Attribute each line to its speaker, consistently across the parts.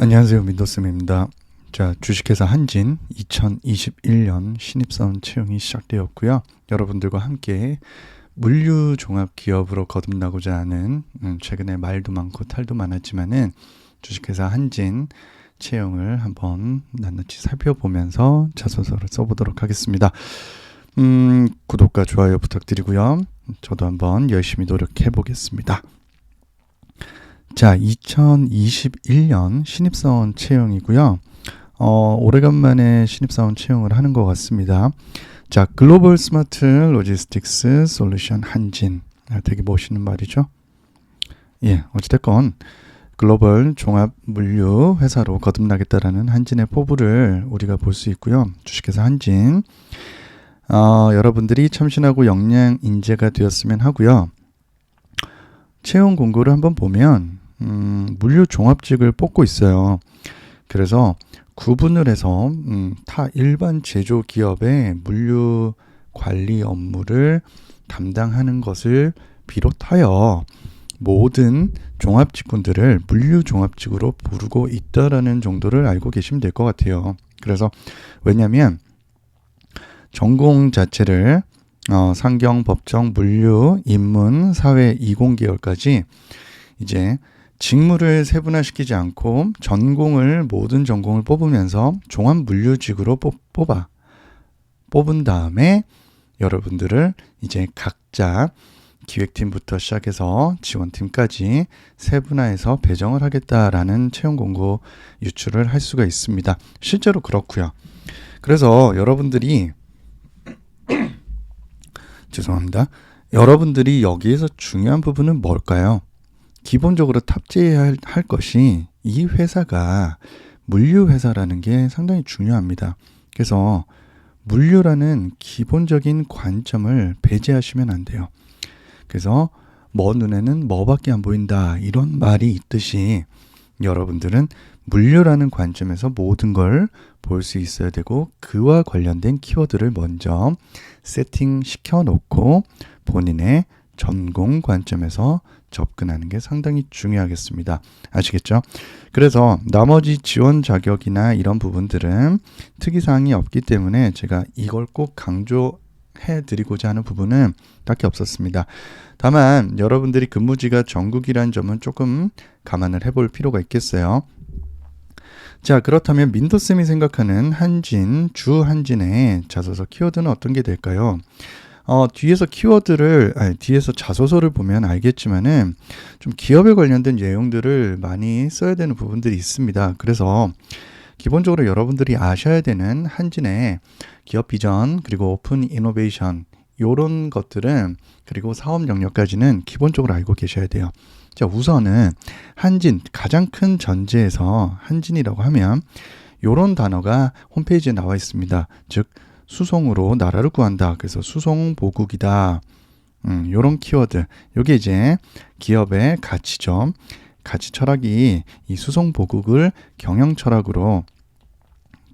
Speaker 1: 안녕하세요. 민도쌤입니다. 자, 주식회사 한진 2021년 신입사원 채용이 시작되었고요. 여러분들과 함께 물류 종합 기업으로 거듭나고자 하는 음, 최근에 말도 많고 탈도 많았지만은 주식회사 한진 채용을 한번 낱낱이 살펴보면서 자소서를 써보도록 하겠습니다. 음, 구독과 좋아요 부탁드리고요. 저도 한번 열심히 노력해 보겠습니다. 자, 2021년 신입사원 채용이고요. 어, 오래간만에 신입사원 채용을 하는 것 같습니다. 자, 글로벌 스마트 로지스틱스 솔루션 한진. 아, 되게 멋있는 말이죠. 예, 어찌됐건 글로벌 종합 물류 회사로 거듭나겠다라는 한진의 포부를 우리가 볼 수 있고요. 주식회사 한진. 어, 여러분들이 참신하고 역량 인재가 되었으면 하고요. 채용 공고를 한번 보면 음, 물류 종합직을 뽑고 있어요. 그래서 구분을 해서 음, 타 일반 제조 기업의 물류 관리 업무를 담당하는 것을 비롯하여 모든 종합 직군들을 물류 종합 직으로 부르고 있다라는 정도를 알고 계시면 될 것 같아요. 그래서 왜냐하면 전공 자체를 어, 상경, 법정, 물류, 인문, 사회, 이공계열까지 이제 직무를 세분화시키지 않고 전공을 모든 전공을 뽑으면서 종합 물류직으로 뽑, 뽑아 뽑은 다음에 여러분들을 이제 각자 기획팀부터 시작해서 지원팀까지 세분화해서 배정을 하겠다라는 채용 공고 유출을 할 수가 있습니다. 실제로 그렇고요. 그래서 여러분들이 죄송합니다. 여러분들이 여기에서 중요한 부분은 뭘까요? 기본적으로 탑재해야 할, 할 것이 이 회사가 물류 회사라는 게 상당히 중요합니다. 그래서 물류라는 기본적인 관점을 배제하시면 안 돼요. 그래서 뭐 눈에는 뭐밖에 안 보인다 이런 말이 있듯이 여러분들은 물류라는 관점에서 모든 걸 볼 수 있어야 되고 그와 관련된 키워드를 먼저 세팅 시켜 놓고 본인의 전공 관점에서 접근하는 게 상당히 중요하겠습니다. 아시겠죠? 그래서 나머지 지원 자격이나 이런 부분들은 특이사항이 없기 때문에 제가 이걸 꼭 강조 해 드리고자 하는 부분은 딱히 없었습니다. 다만 여러분들이 근무지가 전국이라는 점은 조금 감안을 해볼 필요가 있겠어요. 자, 그렇다면 민도쌤이 생각하는 한진, 주 한진의 자소서 키워드는 어떤 게 될까요? 어, 뒤에서 키워드를, 아니, 뒤에서 자소서를 보면 알겠지만은 좀 기업에 관련된 내용들을 많이 써야 되는 부분들이 있습니다. 그래서 기본적으로 여러분들이 아셔야 되는 한진의 기업 비전, 그리고 오픈 이노베이션, 요런 것들은 그리고 사업 영역까지는 기본적으로 알고 계셔야 돼요. 자, 우선은 한진 가장 큰 전제에서 한진이라고 하면 요런 단어가 홈페이지에 나와 있습니다. 즉 수송으로 나라를 구한다. 그래서 수송 보국이다. 음, 요런 키워드. 요게 이제 기업의 가치죠. 가치 철학이 이 수송 보국을 경영 철학으로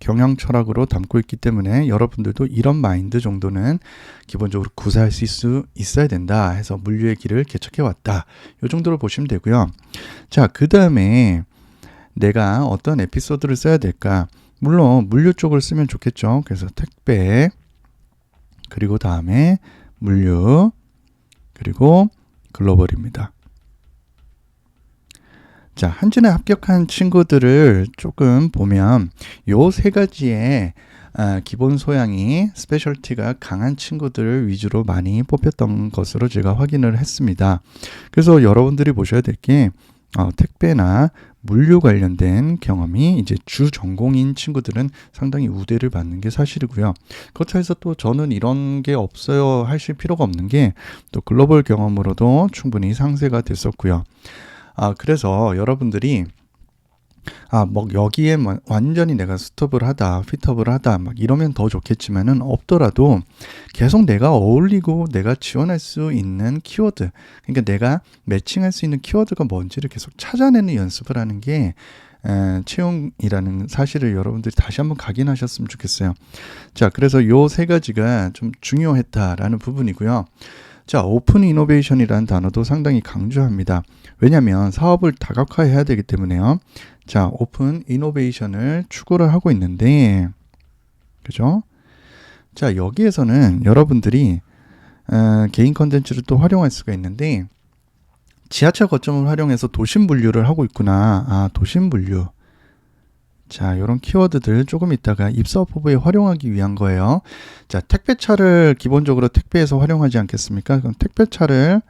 Speaker 1: 경영 철학으로 담고 있기 때문에 여러분들도 이런 마인드 정도는 기본적으로 구사할 수 있어야 된다 해서 물류의 길을 개척해 왔다. 요 정도로 보시면 되고요. 자, 그 다음에 내가 어떤 에피소드를 써야 될까? 물론 물류 쪽을 쓰면 좋겠죠. 그래서 택배 그리고 다음에 물류 그리고 글로벌입니다. 자, 한진에 합격한 친구들을 조금 보면 요 세 가지의 아, 기본 소양이 스페셜티가 강한 친구들 위주로 많이 뽑혔던 것으로 제가 확인을 했습니다. 그래서 여러분들이 보셔야 될게 어, 택배나 물류 관련된 경험이 이제 주 전공인 친구들은 상당히 우대를 받는 게 사실이고요. 그렇다 해서 또 저는 이런 게 없어요 하실 필요가 없는 게 또 글로벌 경험으로도 충분히 상세가 됐었고요. 아, 그래서 여러분들이 아, 뭐 여기에 뭐 완전히 내가 스톱을 하다, 핏업을 하다, 막 이러면 더 좋겠지만은 없더라도 계속 내가 어울리고 내가 지원할 수 있는 키워드, 그러니까 내가 매칭할 수 있는 키워드가 뭔지를 계속 찾아내는 연습을 하는 게 에, 채용이라는 사실을 여러분들이 다시 한번 각인하셨으면 좋겠어요. 자, 그래서 요 세 가지가 좀 중요했다라는 부분이고요. 자, 오픈 이노베이션이라는 단어도 상당히 강조합니다. 왜냐하면 사업을 다각화해야 되기 때문에요. 자, 오픈 이노베이션을 추구를 하고 있는데, 그죠? 자, 여기에서는 여러분들이 어, 개인 컨텐츠를 또 활용할 수가 있는데, 지하철 거점을 활용해서 도심 분류를 하고 있구나. 아, 도심 분류. 자, 이런 키워드들 조금 있다가 입사업 후보에 활용하기 위한 거예요. 자, 택배차를 기본적으로 택배에서 활용하지 않겠습니까? 그럼 택배차를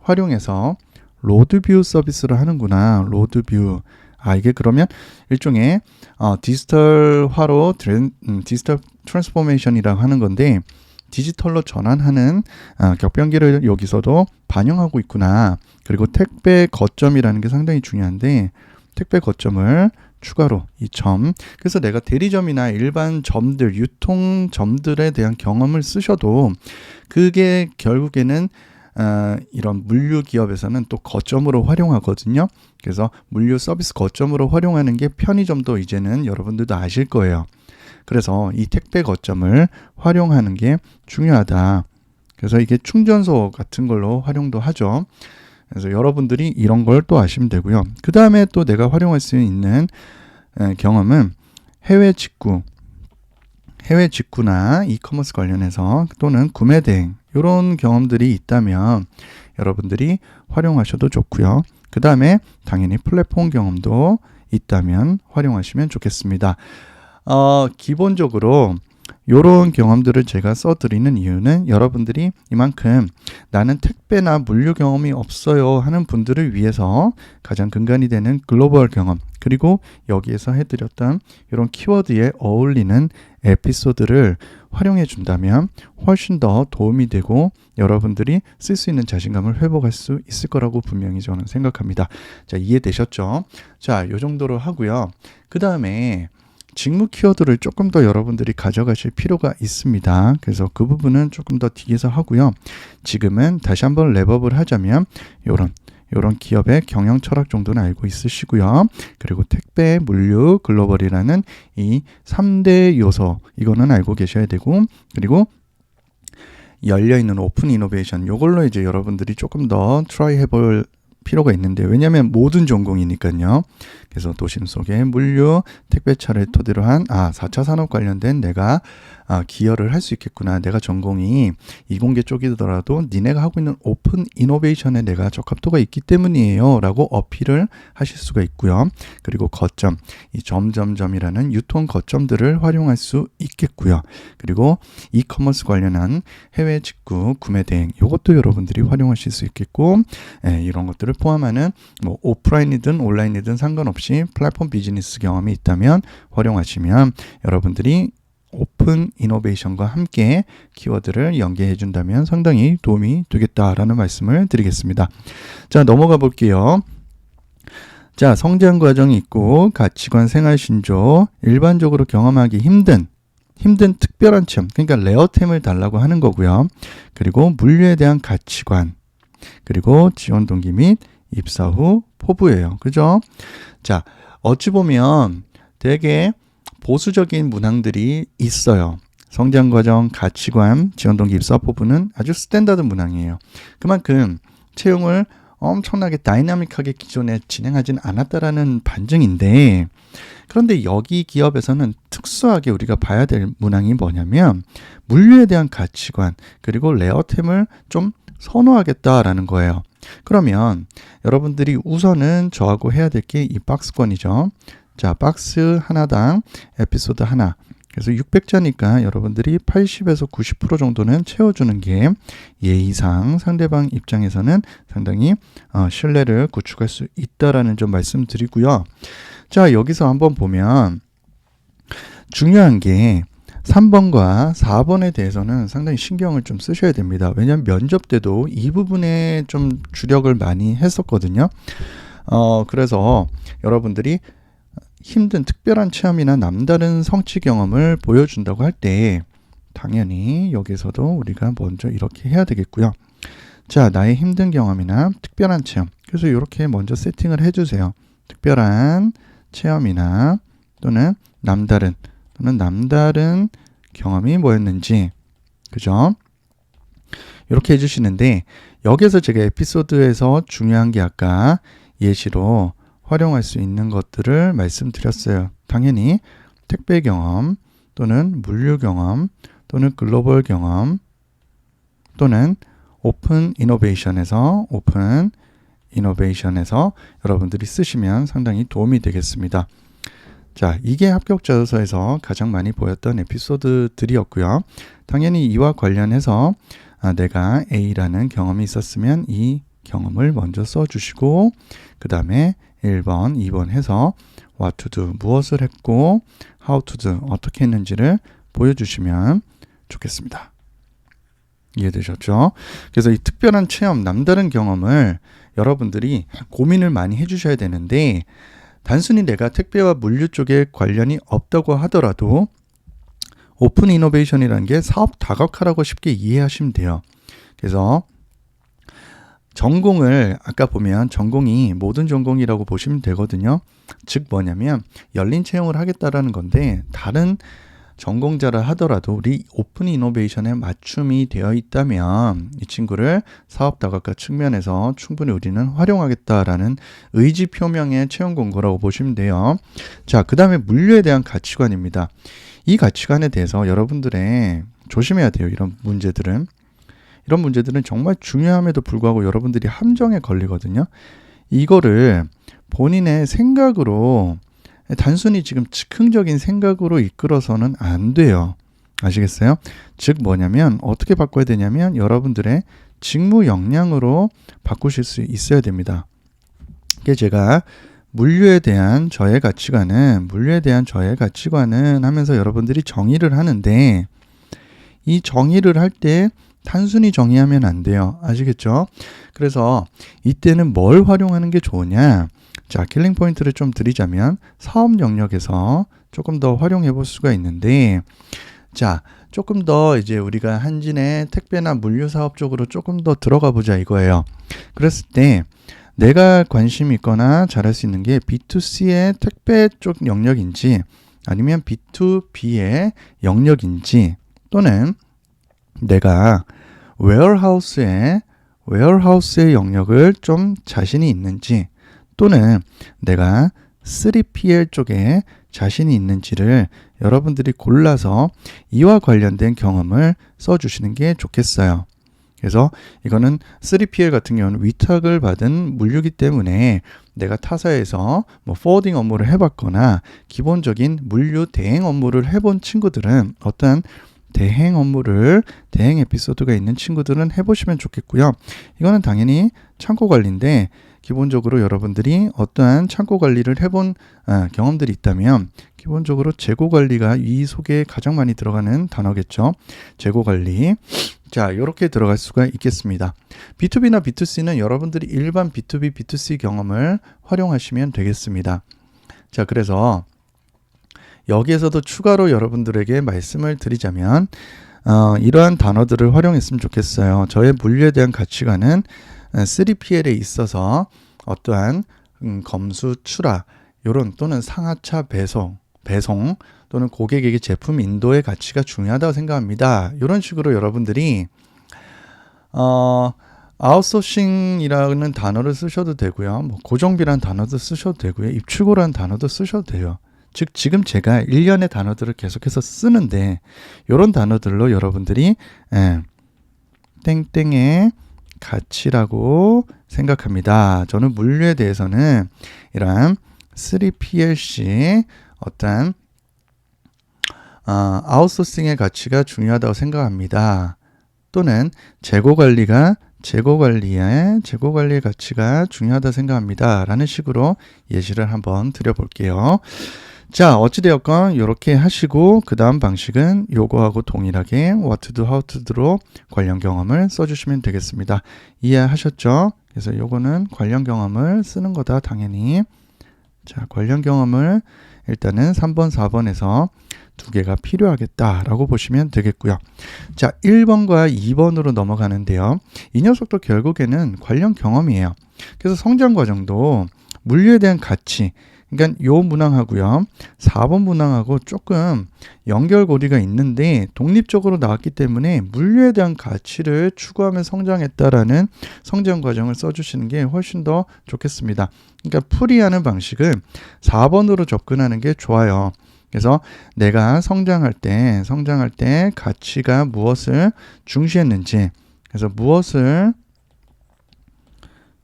Speaker 1: 활용해서 로드뷰 서비스를 하는구나. 로드뷰. 아, 이게 그러면 일종의 어, 디지털화로 드렌, 음, 디지털 트랜스포메이션이라고 하는 건데 디지털로 전환하는 어, 격변기를 여기서도 반영하고 있구나. 그리고 택배 거점이라는 게 상당히 중요한데 택배 거점을 추가로 이 점. 그래서 내가 대리점이나 일반 점들, 유통점들에 대한 경험을 쓰셔도 그게 결국에는 어, 이런 물류 기업에서는 또 거점으로 활용하거든요. 그래서 물류 서비스 거점으로 활용하는 게 편의점도 이제는 여러분들도 아실 거예요. 그래서 이 택배 거점을 활용하는 게 중요하다. 그래서 이게 충전소 같은 걸로 활용도 하죠. 그래서 여러분들이 이런 걸 또 아시면 되고요. 그 다음에 또 내가 활용할 수 있는 에, 경험은 해외 직구, 해외 직구나 이커머스 관련해서 또는 구매 대행 이런 경험들이 있다면 여러분들이 활용하셔도 좋고요. 그 다음에 당연히 플랫폼 경험도 있다면 활용하시면 좋겠습니다. 어, 기본적으로 이런 경험들을 제가 써드리는 이유는 여러분들이 이만큼 나는 택배나 물류 경험이 없어요 하는 분들을 위해서 가장 근간이 되는 글로벌 경험 그리고 여기에서 해드렸던 이런 키워드에 어울리는 에피소드를 활용해 준다면 훨씬 더 도움이 되고 여러분들이 쓸 수 있는 자신감을 회복할 수 있을 거라고 분명히 저는 생각합니다. 자, 이해되셨죠? 자, 요 정도로 하고요. 그 다음에 직무 키워드를 조금 더 여러분들이 가져가실 필요가 있습니다. 그래서 그 부분은 조금 더 뒤에서 하고요. 지금은 다시 한번 랩업을 하자면 요런 요런 기업의 경영 철학 정도는 알고 있으시고요. 그리고 택배, 물류, 글로벌이라는 이 3대 요소 이거는 알고 계셔야 되고 그리고 열려 있는 오픈 이노베이션 요걸로 이제 여러분들이 조금 더 트라이 해볼 필요가 있는데 왜냐하면 모든 전공이니까요. 그래서 도심 속의 물류, 택배차를 토대로 한 아, 4차 산업 관련된 내가 아, 기여를 할 수 있겠구나. 내가 전공이 이공계 쪽이더라도 니네가 하고 있는 오픈 이노베이션에 내가 적합도가 있기 때문이에요. 라고 어필을 하실 수가 있고요. 그리고 거점, 이 점점점이라는 유통 거점들을 활용할 수 있겠고요. 그리고 이커머스 관련한 해외 직구, 구매 대행, 이것도 여러분들이 활용하실 수 있겠고, 예, 이런 것들을 포함하는 뭐 오프라인이든 온라인이든 상관없이 플랫폼 비즈니스 경험이 있다면 활용하시면 여러분들이 오픈 이노베이션과 함께 키워드를 연계해 준다면 상당히 도움이 되겠다라는 말씀을 드리겠습니다. 자, 넘어가 볼게요. 자, 성장 과정이 있고 가치관 생활 신조 일반적으로 경험하기 힘든 힘든 특별한 체험 그러니까 레어템을 달라고 하는 거고요. 그리고 물류에 대한 가치관 그리고 지원 동기 및 입사 후 포부예요. 그죠? 자, 어찌 보면 되게 보수적인 문항들이 있어요. 성장 과정, 가치관, 지원 동기 입사 포부는 아주 스탠다드 문항이에요. 그만큼 채용을 엄청나게 다이나믹하게 기존에 진행하진 않았다라는 반증인데 그런데 여기 기업에서는 특수하게 우리가 봐야 될 문항이 뭐냐면 물류에 대한 가치관 그리고 레어템을 좀 선호하겠다라는 거예요. 그러면 여러분들이 우선은 저하고 해야 될 게 이 박스권이죠. 자, 박스 하나당 에피소드 하나. 그래서 600자니까 여러분들이 80에서 90% 정도는 채워주는 게 예의상 상대방 입장에서는 상당히 어, 신뢰를 구축할 수 있다라는 점 말씀드리고요. 자, 여기서 한번 보면 중요한 게 3번과 4번에 대해서는 상당히 신경을 좀 쓰셔야 됩니다. 왜냐하면 면접 때도 이 부분에 좀 주력을 많이 했었거든요. 어, 그래서 여러분들이 힘든 특별한 체험이나 남다른 성취 경험을 보여준다고 할 때 당연히 여기서도 우리가 먼저 이렇게 해야 되겠고요. 자, 나의 힘든 경험이나 특별한 체험. 그래서 이렇게 먼저 세팅을 해주세요. 특별한 체험이나 또는 남다른 또는 남다른 경험이 뭐였는지 그죠? 이렇게 해주시는데 여기서 제가 에피소드에서 중요한 게 아까 예시로 활용할 수 있는 것들을 말씀드렸어요. 당연히 택배 경험 또는 물류 경험 또는 글로벌 경험 또는 오픈 이노베이션에서 오픈 이노베이션에서 여러분들이 쓰시면 상당히 도움이 되겠습니다. 자, 이게 합격자서에서 가장 많이 보였던 에피소드들이었고요. 당연히 이와 관련해서 아, 내가 A라는 경험이 있었으면 이 경험을 먼저 써주시고 그 다음에 1번, 2번 해서 what to do, 무엇을 했고 how to do, 어떻게 했는지를 보여주시면 좋겠습니다. 이해되셨죠? 그래서 이 특별한 체험, 남다른 경험을 여러분들이 고민을 많이 해주셔야 되는데 단순히 내가 택배와 물류 쪽에 관련이 없다고 하더라도 오픈 이노베이션이라는 게 사업 다각화라고 쉽게 이해하시면 돼요. 그래서 전공을 아까 보면 전공이 모든 전공이라고 보시면 되거든요. 즉 뭐냐면 열린 채용을 하겠다라는 건데 다른 전공자를 하더라도 우리 오픈 이노베이션에 맞춤이 되어 있다면 이 친구를 사업 다각화 측면에서 충분히 우리는 활용하겠다라는 의지 표명의 채용 공고라고 보시면 돼요. 자, 그 다음에 물류에 대한 가치관입니다. 이 가치관에 대해서 여러분들의 조심해야 돼요. 이런 문제들은. 이런 문제들은 정말 중요함에도 불구하고 여러분들이 함정에 걸리거든요. 이거를 본인의 생각으로 단순히 지금 즉흥적인 생각으로 이끌어서는 안 돼요. 아시겠어요? 즉 뭐냐면 어떻게 바꿔야 되냐면 여러분들의 직무 역량으로 바꾸실 수 있어야 됩니다. 이게 제가 물류에 대한 저의 가치관은 물류에 대한 저의 가치관은 하면서 여러분들이 정의를 하는데 이 정의를 할 때 단순히 정의하면 안 돼요. 아시겠죠? 그래서 이때는 뭘 활용하는 게 좋으냐? 자, 킬링 포인트를 좀 드리자면 사업 영역에서 조금 더 활용해 볼 수가 있는데 자, 조금 더 이제 우리가 한진의 택배나 물류 사업 쪽으로 조금 더 들어가 보자 이거예요. 그랬을 때 내가 관심 있거나 잘할 수 있는 게 B2C의 택배 쪽 영역인지 아니면 B2B의 영역인지 또는 내가 웨어하우스의 웨어하우스의 영역을 좀 자신이 있는지 또는 내가 3PL 쪽에 자신이 있는지를 여러분들이 골라서 이와 관련된 경험을 써주시는 게 좋겠어요. 그래서 이거는 3PL 같은 경우는 위탁을 받은 물류기 때문에 내가 타사에서 뭐 포워딩 업무를 해봤거나 기본적인 물류 대행 업무를 해본 친구들은 어떤 대행 업무를 대행 에피소드가 있는 친구들은 해보시면 좋겠고요. 이거는 당연히 창고 관리인데 기본적으로 여러분들이 어떠한 창고 관리를 해본 아, 경험들이 있다면 기본적으로 재고 관리가 이 속에 가장 많이 들어가는 단어겠죠. 재고 관리. 자, 이렇게 들어갈 수가 있겠습니다. B2B나 B2C는 여러분들이 일반 B2B, B2C 경험을 활용하시면 되겠습니다. 자, 그래서 여기에서도 추가로 여러분들에게 말씀을 드리자면 어, 이러한 단어들을 활용했으면 좋겠어요. 저의 물류에 대한 가치관은 3PL에 있어서 어떠한 음, 검수 출하 요런 또는 상하차 배송 배송 또는 고객에게 제품 인도의 가치가 중요하다고 생각합니다. 이런 식으로 여러분들이 어 아웃소싱이라는 단어를 쓰셔도 되고요. 뭐 고정비라는 단어도 쓰셔도 되고요. 입출고라는 단어도 쓰셔도 돼요. 즉 지금 제가 일련의 단어들을 계속해서 쓰는데 이런 단어들로 여러분들이 예, 땡땡의 가치라고 생각합니다. 저는 물류에 대해서는 이러한 3PLC 어떤 어, 아웃소싱의 가치가 중요하다고 생각합니다. 또는 재고 관리가 재고 관리의 재고 관리의 가치가 중요하다 생각합니다. 라는 식으로 예시를 한번 드려볼게요. 자, 어찌되었건 이렇게 하시고 그 다음 방식은 요거하고 동일하게 what to do, how to do로 관련 경험을 써주시면 되겠습니다. 이해하셨죠? 그래서 요거는 관련 경험을 쓰는 거다 당연히. 자, 관련 경험을 일단은 3번, 4번에서 두 개가 필요하겠다라고 보시면 되겠고요. 자, 1번과 2번으로 넘어가는데요. 이 녀석도 결국에는 관련 경험이에요. 그래서 성장 과정도 물류에 대한 가치, 그러니까 요 문항하고요. 4번 문항하고 조금 연결고리가 있는데 독립적으로 나왔기 때문에 물류에 대한 가치를 추구하며 성장했다라는 성장 과정을 써주시는 게 훨씬 더 좋겠습니다. 그러니까 풀이하는 방식은 4번으로 접근하는 게 좋아요. 그래서 내가 성장할 때, 성장할 때 가치가 무엇을 중시했는지, 그래서 무엇을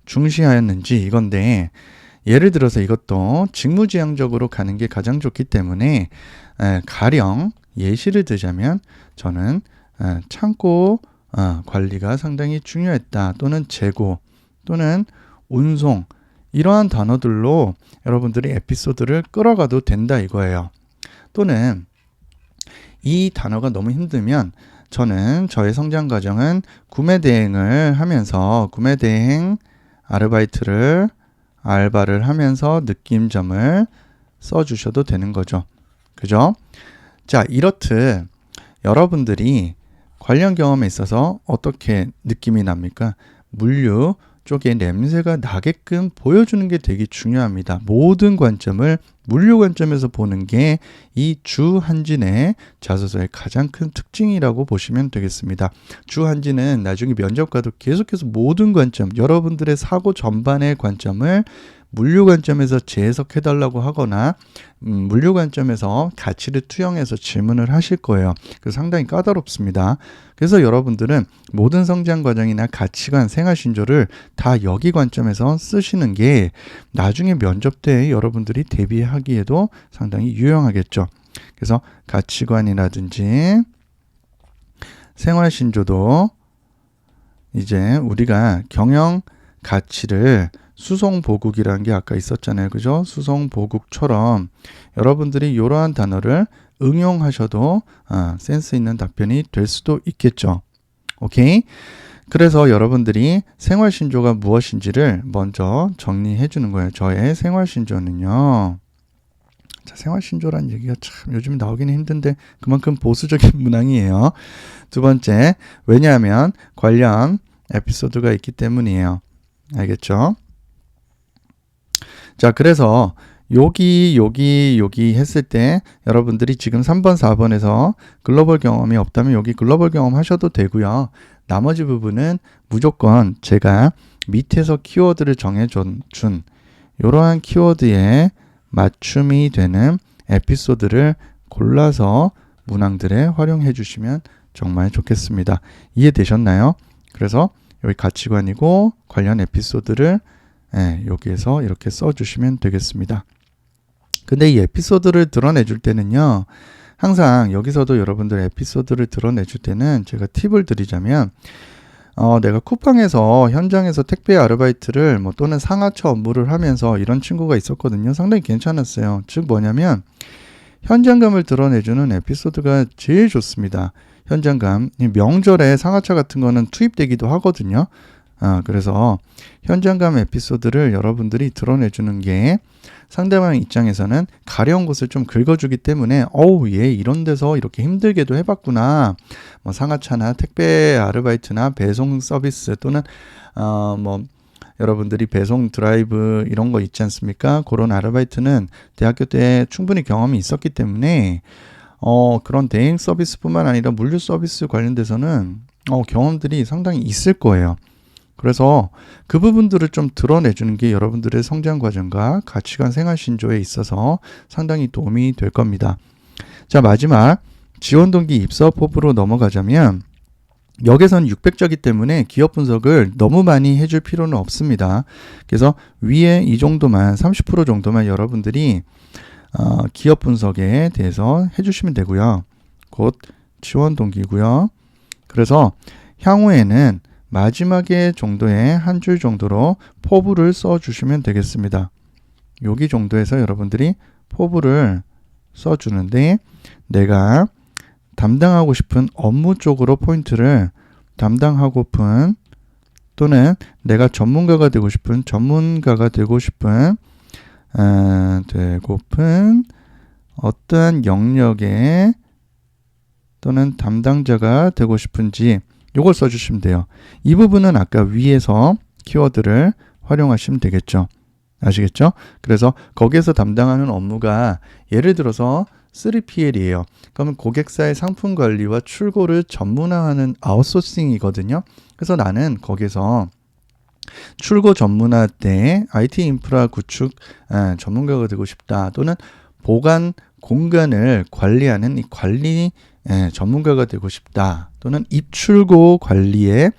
Speaker 1: 중시하였는지 이건데, 예를 들어서 이것도 직무지향적으로 가는 게 가장 좋기 때문에 에, 가령 예시를 들자면 저는 에, 창고 어, 관리가 상당히 중요했다 또는 재고 또는 운송 이러한 단어들로 여러분들이 에피소드를 끌어가도 된다 이거예요. 또는 이 단어가 너무 힘들면 저는 저의 성장 과정은 구매 대행을 하면서 구매 대행 아르바이트를 알바를 하면서 느낌점을 써주셔도 되는 거죠. 그죠? 자, 이렇듯 여러분들이 관련 경험에 있어서 어떻게 느낌이 납니까? 물류 쪽에 냄새가 나게끔 보여주는 게 되게 중요합니다. 모든 관점을 물류 관점에서 보는 게 이 주한진의 자소서의 가장 큰 특징이라고 보시면 되겠습니다. 주한진은 나중에 면접과도 계속해서 모든 관점, 여러분들의 사고 전반의 관점을 물류 관점에서 재해석해 달라고 하거나 음, 물류 관점에서 가치를 투영해서 질문을 하실 거예요. 그래서 상당히 까다롭습니다. 그래서 여러분들은 모든 성장 과정이나 가치관, 생활 신조를 다 여기 관점에서 쓰시는 게 나중에 면접 때 여러분들이 대비하기에도 상당히 유용하겠죠. 그래서 가치관이라든지 생활 신조도 이제 우리가 경영 가치를 수송보국이라는 게 아까 있었잖아요. 그죠? 수송보국처럼 여러분들이 이러한 단어를 응용하셔도 아, 센스 있는 답변이 될 수도 있겠죠. 오케이? 그래서 여러분들이 생활신조가 무엇인지를 먼저 정리해 주는 거예요. 저의 생활신조는요. 자, 생활신조란 얘기가 참 요즘 나오기는 힘든데 그만큼 보수적인 문항이에요. 두 번째, 왜냐하면 관련 에피소드가 있기 때문이에요. 알겠죠? 자, 그래서 여기, 여기, 여기 했을 때 여러분들이 지금 3번, 4번에서 글로벌 경험이 없다면 여기 글로벌 경험 하셔도 되고요. 나머지 부분은 무조건 제가 밑에서 키워드를 정해준 이러한 키워드에 맞춤이 되는 에피소드를 골라서 문항들에 활용해 주시면 정말 좋겠습니다. 이해되셨나요? 그래서 여기 가치관이고 관련 에피소드를 예, 여기에서 이렇게 써주시면 되겠습니다. 근데 이 에피소드를 드러내 줄 때는요, 항상 여기서도 여러분들 에피소드를 드러내 줄 때는 제가 팁을 드리자면, 어, 내가 쿠팡에서 현장에서 택배 아르바이트를 뭐 또는 상하차 업무를 하면서 이런 친구가 있었거든요. 상당히 괜찮았어요. 즉 뭐냐면, 현장감을 드러내주는 에피소드가 제일 좋습니다. 현장감. 명절에 상하차 같은 거는 투입되기도 하거든요. 아, 그래서 현장감 에피소드를 여러분들이 드러내주는 게 상대방 입장에서는 가려운 곳을 좀 긁어주기 때문에 어우 얘 이런 데서 이렇게 힘들게도 해봤구나 뭐 상하차나 택배 아르바이트나 배송 서비스 또는 어뭐 여러분들이 배송 드라이브 이런 거 있지 않습니까 그런 아르바이트는 대학교 때 충분히 경험이 있었기 때문에 어 그런 대행 서비스뿐만 아니라 물류 서비스 관련돼서는 어 경험들이 상당히 있을 거예요. 그래서 그 부분들을 좀 드러내주는 게 여러분들의 성장 과정과 가치관 생활 신조에 있어서 상당히 도움이 될 겁니다. 자, 마지막 지원 동기 입사 포부로 넘어가자면 여기선 600자기 때문에 기업 분석을 너무 많이 해줄 필요는 없습니다. 그래서 위에 이 정도만 30% 정도만 여러분들이 어, 기업 분석에 대해서 해주시면 되고요. 곧 지원 동기고요. 그래서 향후에는 마지막에 정도의 한줄 정도로 포부를 써 주시면 되겠습니다. 여기 정도에서 여러분들이 포부를 써 주는데 내가 담당하고 싶은 업무 쪽으로 포인트를 담당하고픈 또는 내가 전문가가 되고 싶은 전문가가 되고 싶은 어, 되고픈 어떠한 영역에 또는 담당자가 되고 싶은지 요걸 써주시면 돼요. 이 부분은 아까 위에서 키워드를 활용하시면 되겠죠. 아시겠죠? 그래서 거기에서 담당하는 업무가 예를 들어서 3PL이에요. 그러면 고객사의 상품 관리와 출고를 전문화하는 아웃소싱이거든요. 그래서 나는 거기서 출고 전문화 때 IT 인프라 구축 아, 전문가가 되고 싶다. 또는 보관 공간을 관리하는 이 관리 예, 전문가가 되고 싶다. 또는 입출고 관리의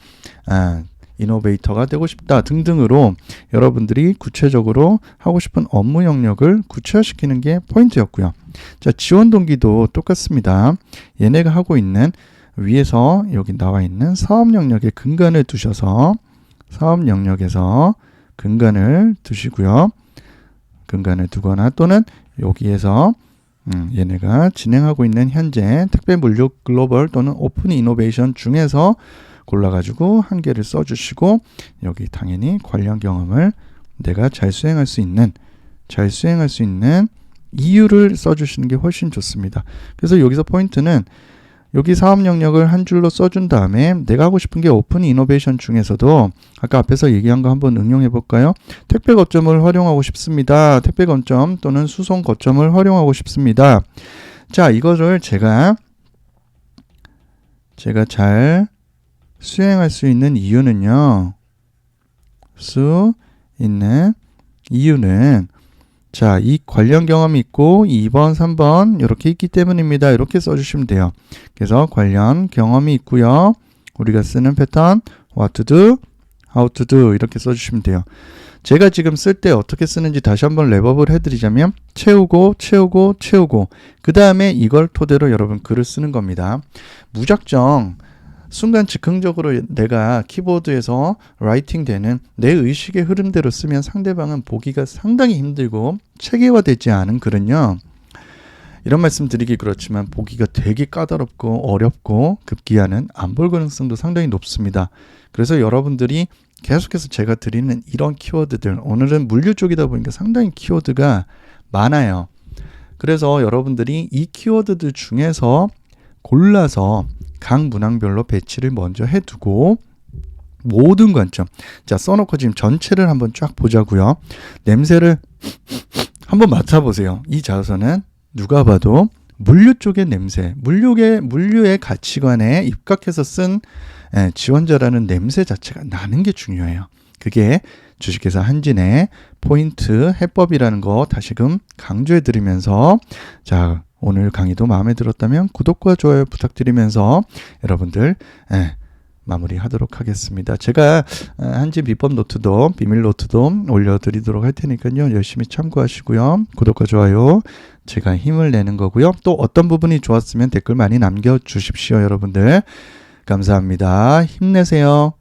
Speaker 1: 아, 이노베이터가 되고 싶다 등등으로 여러분들이 구체적으로 하고 싶은 업무 영역을 구체화시키는 게 포인트였고요. 자, 지원 동기도 똑같습니다. 얘네가 하고 있는 위에서 여기 나와 있는 사업 영역에 근간을 두셔서 사업 영역에서 근간을 두시고요. 근간을 두거나 또는 여기에서 음, 얘네가 진행하고 있는 현재 택배 물류 글로벌 또는 오픈 이노베이션 중에서 골라가지고 한 개를 써주시고 여기 당연히 관련 경험을 내가 잘 수행할 수 있는 잘 수행할 수 있는 이유를 써주시는 게 훨씬 좋습니다. 그래서 여기서 포인트는 여기 사업 영역을 한 줄로 써준 다음에 내가 하고 싶은 게 오픈 이노베이션 중에서도 아까 앞에서 얘기한 거 한번 응용해 볼까요? 택배 거점을 활용하고 싶습니다. 택배 거점 또는 수송 거점을 활용하고 싶습니다. 자, 이거를 제가 제가 잘 수행할 수 있는 이유는요. 수 있는 이유는 자, 이 관련 경험이 있고 2번, 3번 이렇게 있기 때문입니다. 이렇게 써주시면 돼요. 그래서 관련 경험이 있고요. 우리가 쓰는 패턴 what to do, how to do 이렇게 써주시면 돼요. 제가 지금 쓸 때 어떻게 쓰는지 다시 한번 랩업을 해드리자면 채우고 채우고 채우고 그 다음에 이걸 토대로 여러분 글을 쓰는 겁니다. 무작정 순간 즉흥적으로 내가 키보드에서 라이팅 되는 내 의식의 흐름대로 쓰면 상대방은 보기가 상당히 힘들고 체계화되지 않은 글은요. 이런 말씀 드리기 그렇지만 보기가 되게 까다롭고 어렵고 급기야는 안 볼 가능성도 상당히 높습니다. 그래서 여러분들이 계속해서 제가 드리는 이런 키워드들 오늘은 물류 쪽이다 보니까 상당히 키워드가 많아요. 그래서 여러분들이 이 키워드들 중에서 골라서 각 문항별로 배치를 먼저 해두고 모든 관점 자 써놓고 지금 전체를 한번 쫙 보자고요. 냄새를 한번 맡아보세요. 이 자서는 누가 봐도 물류 쪽의 냄새 물류의 물류의 가치관에 입각해서 쓴 예, 지원자라는 냄새 자체가 나는 게 중요해요. 그게 주식회사 한진의 포인트 해법이라는 거 다시금 강조해 드리면서 자 오늘 강의도 마음에 들었다면 구독과 좋아요 부탁드리면서 여러분들 예, 마무리하도록 하겠습니다. 제가 어, 한지 비법 노트도 비밀 노트도 올려드리도록 할 테니까요. 열심히 참고하시고요. 구독과 좋아요 제가 힘을 내는 거고요. 또 어떤 부분이 좋았으면 댓글 많이 남겨주십시오 여러분들. 감사합니다. 힘내세요.